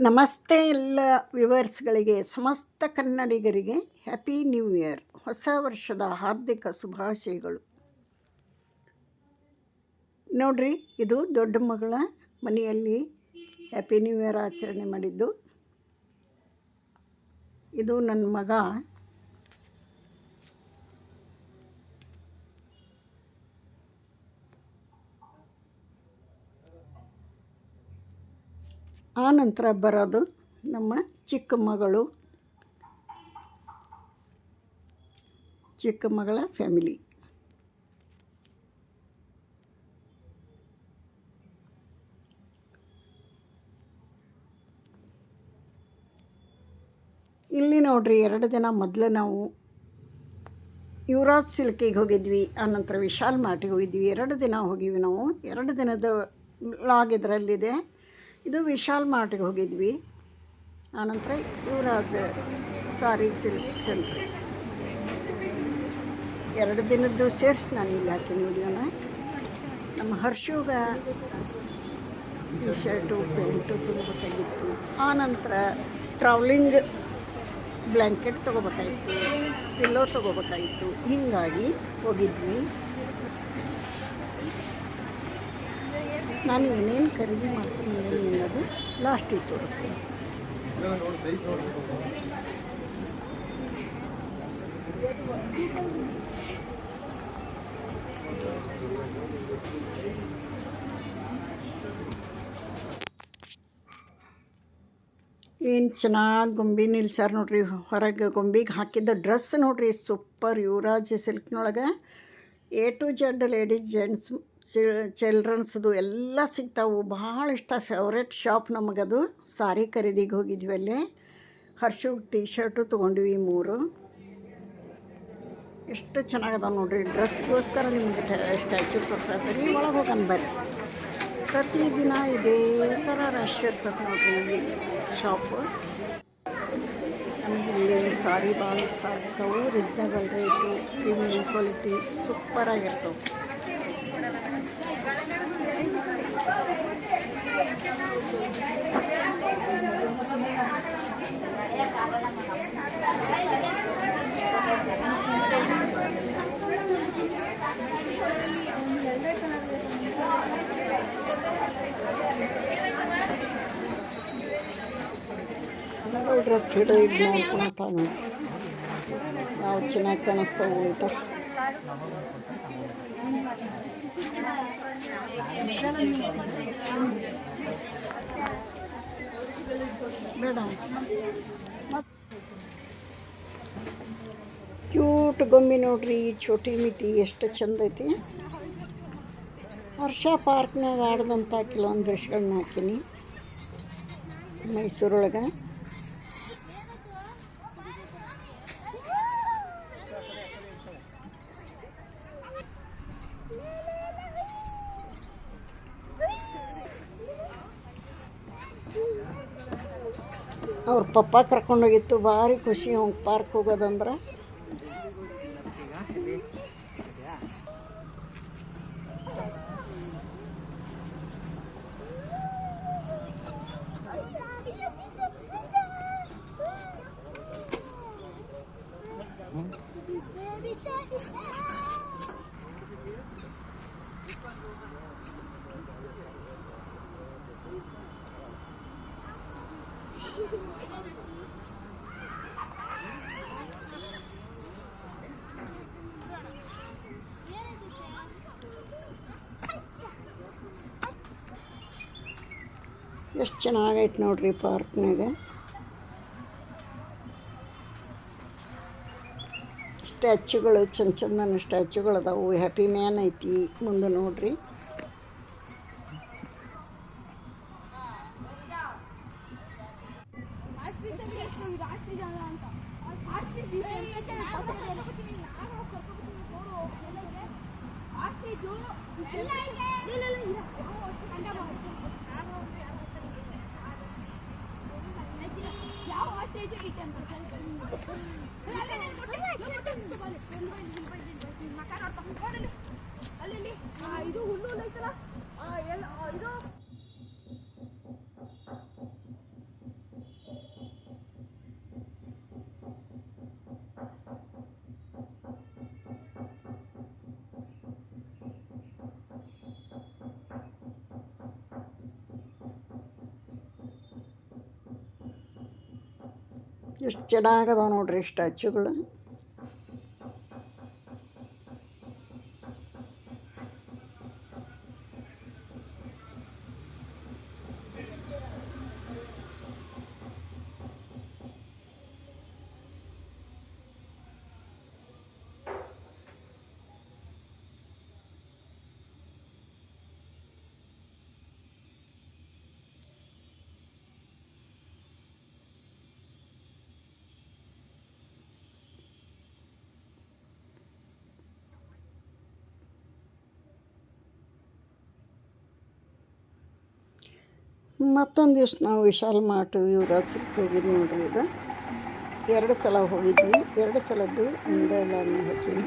ನಮಸ್ತೆ ಎಲ್ಲ ವಿವರ್ಸ್ಗಳಿಗೆ ಸಮಸ್ತ ಕನ್ನಡಿಗರಿಗೆ ಹ್ಯಾಪಿ ನ್ಯೂ ಇಯರ್. ಹೊಸ ವರ್ಷದ ಹಾರ್ದಿಕ ಶುಭಾಶಯಗಳು. ನೋಡ್ರಿ, ಇದು ದೊಡ್ಡ ಮಗಳ ಮನೆಯಲ್ಲಿ ಹ್ಯಾಪಿ ನ್ಯೂ ಇಯರ್ ಆಚರಣೆ ಮಾಡಿದ್ದು. ಇದು ನನ್ನ ಮಗ ಆ ನಂತರ ಬರೋದು ನಮ್ಮ ಚಿಕ್ಕ ಮಗಳು. ಚಿಕ್ಕ ಮಗಳ ಫ್ಯಾಮಿಲಿ ಇಲ್ಲಿ ನೋಡ್ರಿ ಎರಡು ದಿನ ಮೊದಲು ನಾವು ಯುವರಾಜ್ ಸಿಲ್ಕಿಗೆ ಹೋಗಿದ್ವಿ. ಆನಂತರ ವಿಶಾಲ್ ಮಾರ್ಟಿಗೆ ಹೋಗಿದ್ವಿ. ಎರಡು ದಿನ ಹೋಗಿವಿ ನಾವು. ಎರಡು ದಿನದ ಲಾಗ್ ಇದರಲ್ಲಿದೆ. ಇದು ವಿಶಾಲ್ ಮಾರ್ಟಿಗೆ ಹೋಗಿದ್ವಿ. ಆನಂತರ ಯುವರಾಜ್ ಸಾರಿ ಸಿಲ್ಕ್ ಸೆಂಟ್ರ್. ಎರಡು ದಿನದ್ದು ಸೇರಿಸಿ ನಾನು ಇಲ್ಲಿ ವಿಡಿಯೋನ ನಮ್ಮ ಹರ್ಷುಗ ಟಿ ಶರ್ಟು ಪ್ಯಾಂಟು ತೊಗೋಬೇಕಾಗಿತ್ತು. ಆನಂತರ ಟ್ರಾವ್ಲಿಂಗ್ ಬ್ಲ್ಯಾಂಕೆಟ್ ತೊಗೋಬೇಕಾಗಿತ್ತು. ಪಿಲ್ಲೋ ತೊಗೋಬೇಕಾಗಿತ್ತು. ಹೀಗಾಗಿ ಹೋಗಿದ್ವಿ. ನಾನು ಏನೇನು ಖರೀದಿ ಮಾಡ್ತೀನಿ ಅನ್ನೋದು ಲಾಸ್ಟಿಗೆ ತೋರಿಸ್ತೀನಿ. ಏನು ಚೆನ್ನಾಗಿ ಗೊಂಬಿ ನಿಲ್ಸಾರ ನೋಡ್ರಿ. ಹೊರಗೆ ಗೊಂಬಿಗೆ ಹಾಕಿದ್ದ ಡ್ರೆಸ್ ನೋಡ್ರಿ super Yuvraj ಸಿಲ್ಕ್ನೊಳಗೆ A to Z ladies gents ಚಿಲ್ಡ್ರನ್ಸ್ದು ಎಲ್ಲ ಸಿಗ್ತಾವು. ಭಾಳ ಇಷ್ಟ. ಫೇವ್ರೆಟ್ ಶಾಪ್ ನಮಗದು. ಸಾರಿ ಖರೀದಿಗೆ ಹೋಗಿದ್ವಿ ಅಲ್ಲಿ. ಹರ್ಷು ಟಿ ಶರ್ಟು ತೊಗೊಂಡ್ವಿ ಮೂರು. ಎಷ್ಟು ಚೆನ್ನಾಗದ ನೋಡ್ರಿ. ಡ್ರೆಸ್ಗೋಸ್ಕರ ನಿಮಗೆ ಸ್ಟ್ಯಾಚು ರೀ ಒಳಗೆ ಹೋಗೋಣ ಬರ್ರಿ. ಪ್ರತಿದಿನ ಇದೇ ಥರ ರಶ್ ಇರ್ತದೆ ನೋಡ್ರಿ ಶಾಪು ನಮಗೆ ಇಲ್ಲಿ ಸಾರಿ ಭಾಳ ಇಷ್ಟ ಆಗ್ತಾವೆ. ರೀಸ್ನಬಲ್ ರೇಟು ಪ್ರೀಮಿಯಮ್ ಕ್ವಾಲಿಟಿ ಸೂಪರಾಗಿರ್ತವೆ ಡ್ರೆಸ್ ಹಿಡಿದು ಇದು ನೋಡ್ಕೊತಾನೆ ನಾವು ಚೆನ್ನಾಗಿ ಕಾಣಿಸ್ತಾವೆ ಅಂತ. ಬೇಡ. ಕ್ಯೂಟ್ ಗೊಂಬೆ ನೋಡ್ರಿ, ಚೋಟಿ ಮಿಟಿ ಎಷ್ಟು ಚಂದ ಐತಿ. ಹರ್ಷ ಪಾರ್ಕ್ನಾಗ ಆಡ್ದಂಥ ಕೆಲವೊಂದು ಡ್ರೆಸ್ಗಳನ್ನ ಹಾಕೀನಿ, ಮೈಸೂರೊಳಗೆ. ಪಪ್ಪ ಕರ್ಕೊಂಡೋಗಿತ್ತು ಭಾರಿ ಖುಷಿ. ಅವ್ನು ಪಾರ್ಕ್ ಹೋಗೋದಂದ್ರೆ ಎಷ್ಟು ಚೆನ್ನಾಗೈತೆ ನೋಡ್ರಿ ಪಾರ್ಕ್ನಾಗ ಸ್ಟ್ಯಾಚ್ಯುಗಳು ಚಂದ ಚಂದನ ಸ್ಟ್ಯಾಚ್ಯುಗಳು ಅದಾವು ಹ್ಯಾಪಿ ಮ್ಯಾನ್ ಐತಿ ಮುಂದೆ ನೋಡ್ರಿ. ಇದು ಹುಲ್ಲು ಹುಲ್ಲು ಐತಲ್ಲ ಎಲ್ಲ ಇದು ಎಷ್ಟು ಚೆನ್ನಾಗದ ನೋಡ್ರಿ ಸ್ಟ್ಯಾಚುಗಳು. ಮತ್ತೊಂದು ದಿವ್ಸ ನಾವು ವಿಶಾಲ್ ಮಾರ್ಟ್ ಯುವರಾಜ್ ಹೋಗಿದ್ದು ನೋಡ್ರಿ ಇದು. ಎರಡು ಸಲ ಹೋಗಿದ್ವಿ. ಎರಡು ಸಲದ್ದು ಒಂದೇ ಹೋಗ್ತೀನಿ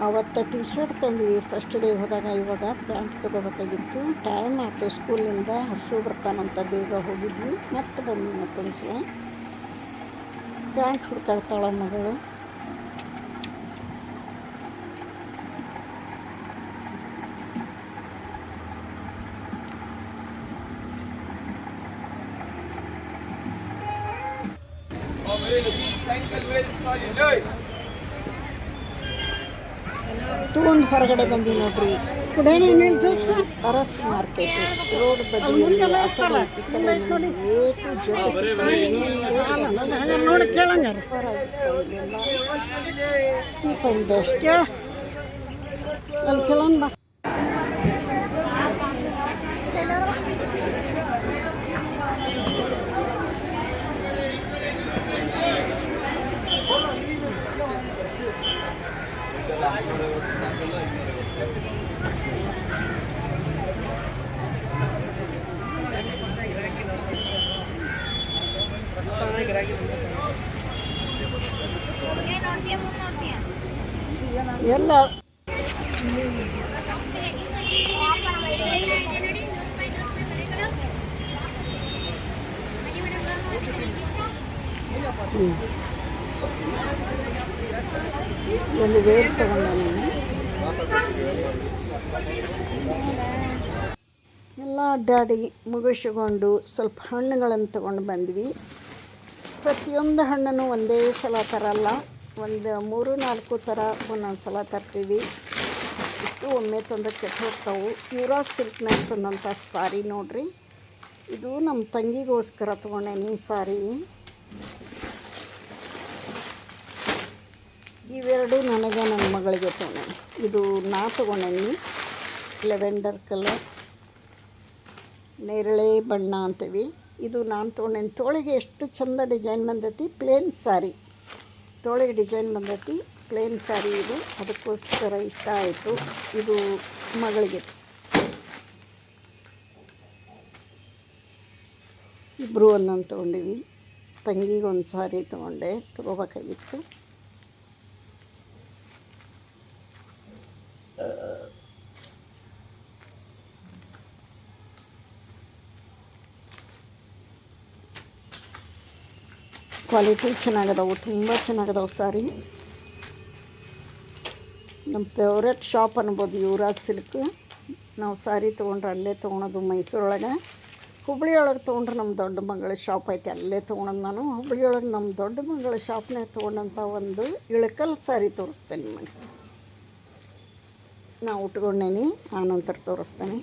ಅವತ್ತು ಟಿ ಶರ್ಟ್ ತಂದ್ವಿ. ಫಸ್ಟ್ ಡೇ ಹೋದಾಗ ಇವಾಗ ಪ್ಯಾಂಟ್ ತೊಗೋಬೇಕಾಗಿತ್ತು. ಟೈಮ್ ಆಯಿತು ಸ್ಕೂಲಿಂದ ಹರ್ಷು ಬರ್ತಾನಂತ ಬೇಗ ಹೋಗಿದ್ವಿ. ಮತ್ತೆ ಬಂದ್ವಿ ಮತ್ತೊಂದು ಸಲ ಪ್ಯಾಂಟ್ ಹುಡ್ಕಾಗ್ತಾಳ ಮಗಳು. ತೊಗೊಂಡು ಹೊರಗಡೆ ಬಂದಿ ನೋಡ್ರಿ ಅರಸ್ ಮಾರ್ಕೆಟ್ ರೋಡ್ ಬೇಕು ಚೀಪ್ ಅಂಡ್ ಬೆಸ್ಟ್ ಅಲ್ಲಿ ಕೇಳೋಣ ಎಲ್ಲ. ಒಂದು ವೇಲ್ ತಗೊಂಡ ಎಲ್ಲ ಅಡ್ಡಾಡಿ ಮುಗಿಸಿಕೊಂಡು ಸ್ವಲ್ಪ ಹಣ್ಣುಗಳನ್ನು ತಗೊಂಡು ಬಂದ್ವಿ. ಪ್ರತಿಯೊಂದು ಹಣ್ಣನ್ನು ಒಂದೇ ಸಲ ತರಲ್ಲ. ಒಂದು ಮೂರು ನಾಲ್ಕು ಥರ ಒಂದೊಂದು ಸಲ ತರ್ತೀವಿ. ಇಷ್ಟು ಒಮ್ಮೆ ತೊಂದರೆ ಕೆಟ್ಟು ಹೋಗ್ತಾವೆ ಯುವರಾಜ್ ಸಿಲ್ಕ್ನಾಗ ತಂದಂಥ ಸಾರಿ ನೋಡ್ರಿ. ಇದು ನಮ್ಮ ತಂಗಿಗೋಸ್ಕರ ತೊಗೊಂಡೇನಿ ಸಾರಿ. ಇವೆರಡು ನನಗೆ ನನ್ನ ಮಗಳಿಗೆ ತೊಗೊಂಡೆ. ಇದು ನಾ ತೊಗೊಂಡೇನಿ. ಲೆವೆಂಡರ್ ಕಲರ್ ನೇರಳೆ ಬಣ್ಣ ಅಂತೀವಿ. ಇದು ನಾನು ತೊಗೊಂಡೇನಿ. ತೋಳಿಗೆ ಎಷ್ಟು ಚಂದ ಡಿಸೈನ್ ಬಂದೈತಿ. ಪ್ಲೇನ್ ಸಾರಿ. ತೋಳಿಗೆ ಡಿಸೈನ್ ಬಂದೈತಿ ಪ್ಲೇನ್ ಸ್ಯಾರಿ ಇದು. ಅದಕ್ಕೋಸ್ಕರ ಇಷ್ಟ ಆಯಿತು. ಇದು ಮಗಳಿಗೆ. ಇಬ್ಬರು ಒಂದೊಂದು ತೊಗೊಂಡಿವಿ. ತಂಗಿಗೆ ಒಂದು ಸಾರಿ ತೊಗೊಂಡೆ, ತೊಗೋಬೇಕಾಗಿತ್ತು. ಕ್ವಾಲಿಟಿ ಚೆನ್ನಾಗದಾವು, ತುಂಬ ಚೆನ್ನಾಗದಾವು ಸಾರಿ ನಮ್ಮ ಫೇವ್ರೆಟ್ ಶಾಪ್ ಅನ್ಬೋದು ಯುವರಾಜ್ ಸಿಲ್ಕ್. ನಾವು ಸಾರಿ ತೊಗೊಂಡ್ರೆ ಅಲ್ಲೇ ತೊಗೊಳೋದು ಮೈಸೂರೊಳಗೆ. ಹುಬ್ಳಿ ಒಳಗೆ ತೊಗೊಂಡ್ರೆ ನಮ್ಮ ದೊಡ್ಡ ಮಗಳ ಶಾಪ್ ಐತೆ, ಅಲ್ಲೇ ತೊಗೊಳೋದು ನಾನು. ಹುಬ್ಳಿ ಒಳಗೆ ನಮ್ಮ ದೊಡ್ಡ ಮಗಳ ಶಾಪ್ನಾಗ ತೊಗೊಂಡಂಥ ಒಂದು ಇಳಕಲ್ ಸಾರಿ ತೋರಿಸ್ತೇನೆ ನಿಮಗೆ. ನಾ ಉಟ್ಕೊಂಡೇನಿ, ಆನಂತರ ತೋರಿಸ್ತೇನೆ.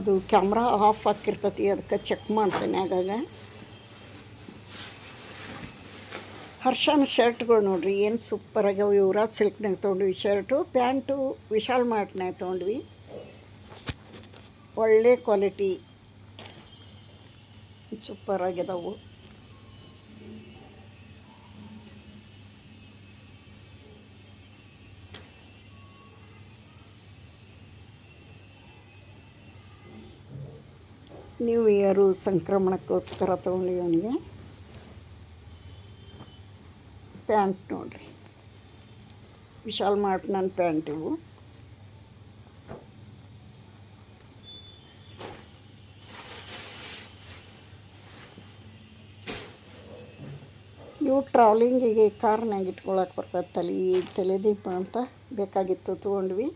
ಅದು ಕ್ಯಾಮ್ರಾ ಆಫ್ ಹಾಕಿರ್ತತಿ, ಅದಕ್ಕೆ ಚೆಕ್ ಮಾಡ್ತೇನೆ ಆಗಾಗ. ಹರ್ಷನ ಶರ್ಟ್ಗಳು ನೋಡ್ರಿ, ಏನು ಸೂಪರ್ ಆಗ್ಯಾವ. ಯುವರಾಜ್ ಸಿಲ್ಕ್ನಾಗ ತೊಗೊಂಡ್ವಿ ಶರ್ಟು, ಪ್ಯಾಂಟು ವಿಶಾಲ್ ಮಾರ್ಟ್ನಾಗ ತೊಗೊಂಡ್ವಿ. ಒಳ್ಳೆ ಕ್ವಾಲಿಟಿ ಸೂಪರ್ ಆಗ್ಯದವು. ನ್ಯೂ ಇಯರು ಸಂಕ್ರಮಣಕ್ಕೋಸ್ಕರ ಅವನಿಗೆ ಪ್ಯಾಂಟ್ ನೋಡಿರಿ. ವಿಶಾಲ್ ಮಾರ್ಟ್ ನನ್ನ ಪ್ಯಾಂಟ್ ಇವು. ಇವು ಟ್ರಾವೆಲಿಂಗಿಗೆ ಕಾರ್ನಾಗ ಇಟ್ಕೊಳಕ್ಕೆ ಬರ್ತದೆ ತಲೆ, ತಲೆದೀಪ ಅಂತ ಬೇಕಾಗಿತ್ತು ತೊಗೊಂಡ್ವಿ.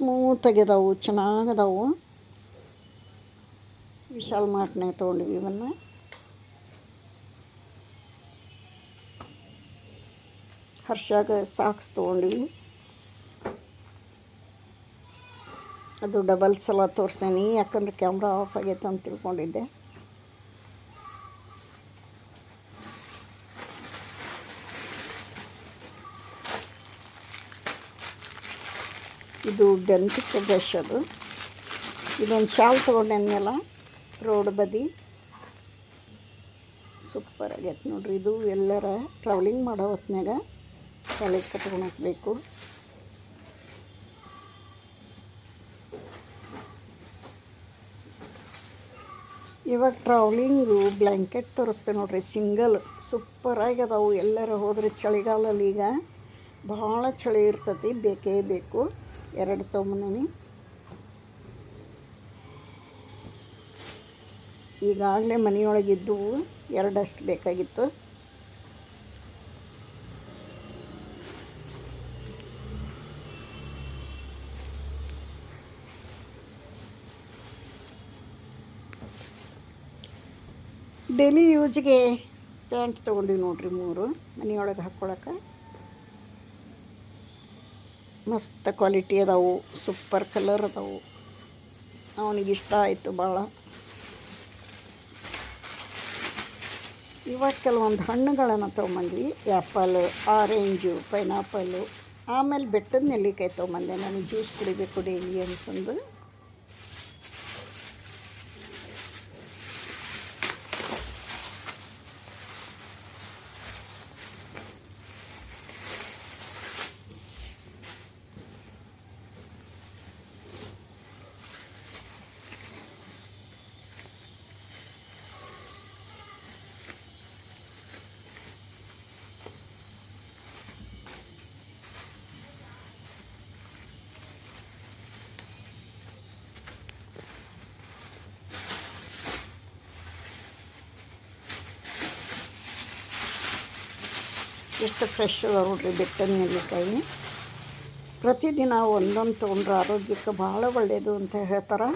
ಸ್ಮೂತಾಗಿ ಅದಾವು ಚೆನ್ನಾಗದಾವು. ವಿಶಾಲ್ ಮಾರ್ಟ್ನಾಗ ತೊಗೊಂಡಿವಿ ಇವನ್ನ. ಹರ್ಷಾಗ ಸಾಕ್ಸ್ ತೊಗೊಂಡ್ವಿ. ಅದು ಡಬಲ್ ಸಲ ತೋರಿಸ್ತೀನಿ ಯಾಕಂದ್ರೆ ಕ್ಯಾಮ್ರಾ ಆಫ್ ಆಗೈತೆ ಅಂತ ತಿಳ್ಕೊಂಡಿದ್ದೆ. ಇದು ಡೆಂಟಿಕ್ ಬ್ರಷ್ ಅದು. ಇದೊಂದು ಶಾಲ್ ತೊಗೊಂಡೆನಲ್ಲ ರೋಡ್ ಬದಿ. ಸೂಪರ್ ಆಗೈತೆ ನೋಡ್ರಿ. ಇದು ಎಲ್ಲರ ಟ್ರಾವೆಲಿಂಗ್ ಮಾಡೋ ಹೊತ್ನ್ಯಾಗ ತಲೆಗೆ ಕಟ್ಕೊಂಡು ಹಾಕಬೇಕು ಇವಾಗ ಟ್ರಾವ್ಲಿಂಗು ಬ್ಲ್ಯಾಂಕೆಟ್ ತೋರಿಸ್ತೇವೆ ನೋಡ್ರಿ. ಸಿಂಗಲ್ ಸೂಪರಾಗಿ ಅದಾವು ಎಲ್ಲರೂ ಹೋದ್ರೆ ಚಳಿಗಾಲಲ್ಲಿ ಈಗ ಭಾಳ ಚಳಿ ಇರ್ತತಿ. ಬೇಕೇ ಬೇಕು. ಎರಡು ತೊಗೊಂಬಂದಿನಿ ಈಗಾಗಲೇ ಮನೆಯೊಳಗಿದ್ದು ಎರಡಷ್ಟು ಬೇಕಾಗಿತ್ತು. ಡೈಲಿ ಯೂಸ್ಗೆ ಪ್ಯಾಂಟ್ ತೊಗೊಂಡಿವಿ ನೋಡ್ರಿ ಮೂರು ಮನೆಯೊಳಗೆ ಹಾಕ್ಕೊಳಕ್ಕೆ. ಮಸ್ತ್ ಕ್ವಾಲಿಟಿ ಅದಾವು ಸೂಪರ್ ಕಲರ್ ಅದಾವು. ಅವನಿಗೆ ಇಷ್ಟ ಆಯಿತು ಭಾಳ ಇವಾಗ ಕೆಲವೊಂದು ಹಣ್ಣುಗಳನ್ನು ತೊಗೊಂಬಂದ್ವಿ ಆ್ಯಪಲ್ ಆರೆಂಜು ಪೈನಾಪಲ್ಲು ಆಮೇಲೆ ಬೆಟ್ಟದ ನೆಲ್ಲಿಕಾಯಿ ತೊಗೊಂಬಂದೆ. ನನಗೆ ಜ್ಯೂಸ್ ಕುಡಿಬೇಕು ಡೈಲಿ ಅಂತಂದು ಎಷ್ಟು ಫ್ರೆಶ್ ಅದಾವೆ ನೋಡ್ರಿ ಬೆಟ್ಟದ ನೆಲ್ಲಿಕಾಯಿ. ಪ್ರತಿದಿನ ಒಂದೊಂದು ತೊಗೊಂಡ್ರೆ ಆರೋಗ್ಯಕ್ಕೆ ಭಾಳ ಒಳ್ಳೆಯದು ಅಂತ ಹೇಳ್ತಾರೆ.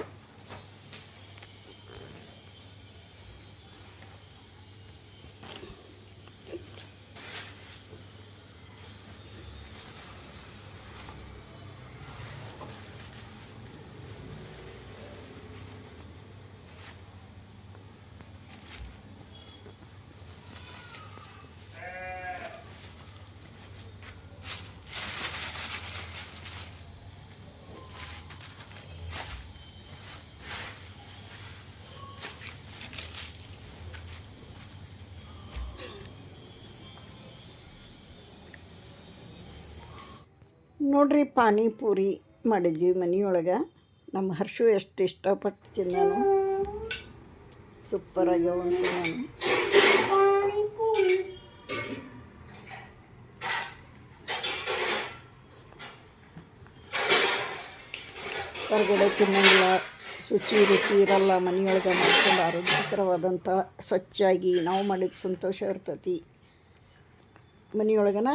ನೋಡ್ರಿ, ಪಾನಿಪೂರಿ ಮಾಡಿದ್ವಿ ಮನೆಯೊಳಗೆ. ನಮ್ಮ ಹರ್ಷು ಎಷ್ಟು ಇಷ್ಟಪಟ್ಟು ತಿಂದಾನು ಸೂಪರ್ ಅಂತ ನಾನು. ಹೊರಗಡೆ ತಿನ್ನಂಗಿಲ್ಲ. ಶುಚಿ ರುಚಿ ಇರಲ್ಲ. ಮನೆಯೊಳಗೆ ಮಾಡ್ಕೊಂಡು ಆರೋಗ್ಯಕರವಾದಂಥ ಸ್ವಚ್ಛಾಗಿ ನಾವು ಮಾಡಿದ ಸಂತೋಷ ಇರ್ತೈತಿ. ಮನೆಯೊಳಗನ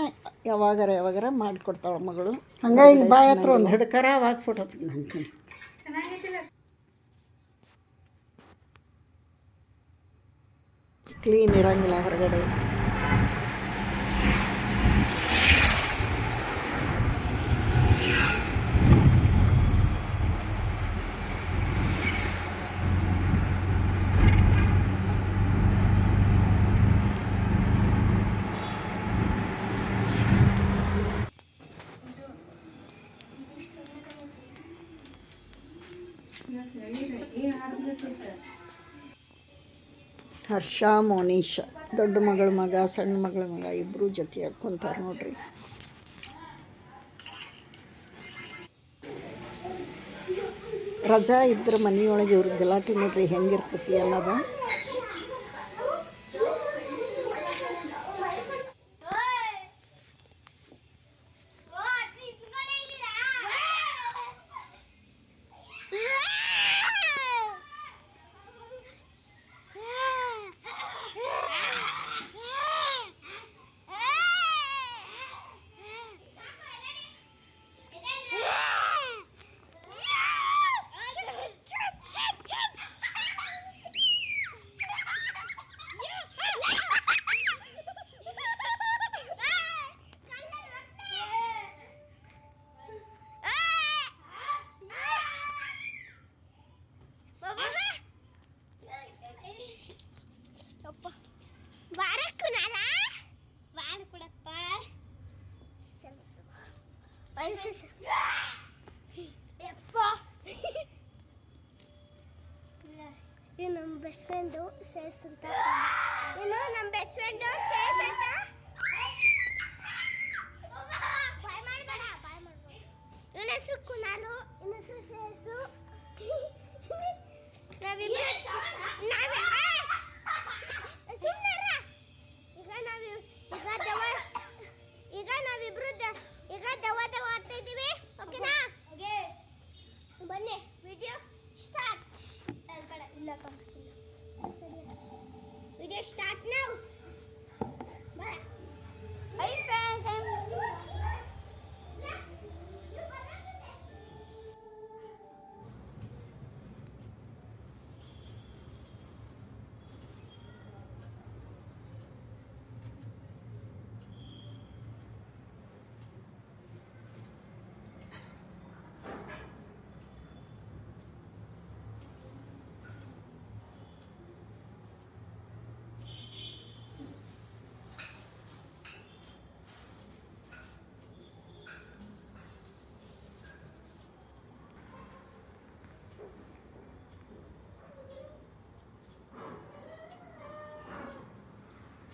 ಯಾವಾಗಾರ ಯಾವಾಗಾರ ಮಾಡಿಕೊಡ್ತಾಳ ಮಗಳು. ಹಂಗಾಗಿ ಬಾಯ್ ಹತ್ರ ಒಂದು ಹಿಡ್ಕರ ಅವಾಗ ಫೋಟೋ ತೆಗ್ದು ಕ್ಲೀನ್ ಇರಂಗಿಲ್ಲ ಹೊರಗಡೆ. ಹರ್ಷ ಮೋನೀಶ ದೊಡ್ಡ ಮಗಳ ಮಗ, ಸಣ್ಣ ಮಗಳ ಮಗ ಇಬ್ಬರು ಜೊತೆ ಕುಂತಾರೆ ನೋಡ್ರಿ. ರಜಾ ಇದ್ರ ಮನೆಯೊಳಗೆ ಇವ್ರ ಗಲಾಟೆ ನೋಡ್ರಿ, ಹೆಂಗಿರ್ತತಿ ಅನ್ನೋದು. ಫ್ರೆಂಡು ಶೇಸ್ ಅಂತ. ಏನು ನಮ್ಮ ಬೆಸ್ಟ್ ಫ್ರೆಂಡು ಶೇಸ್ ಅಂತ?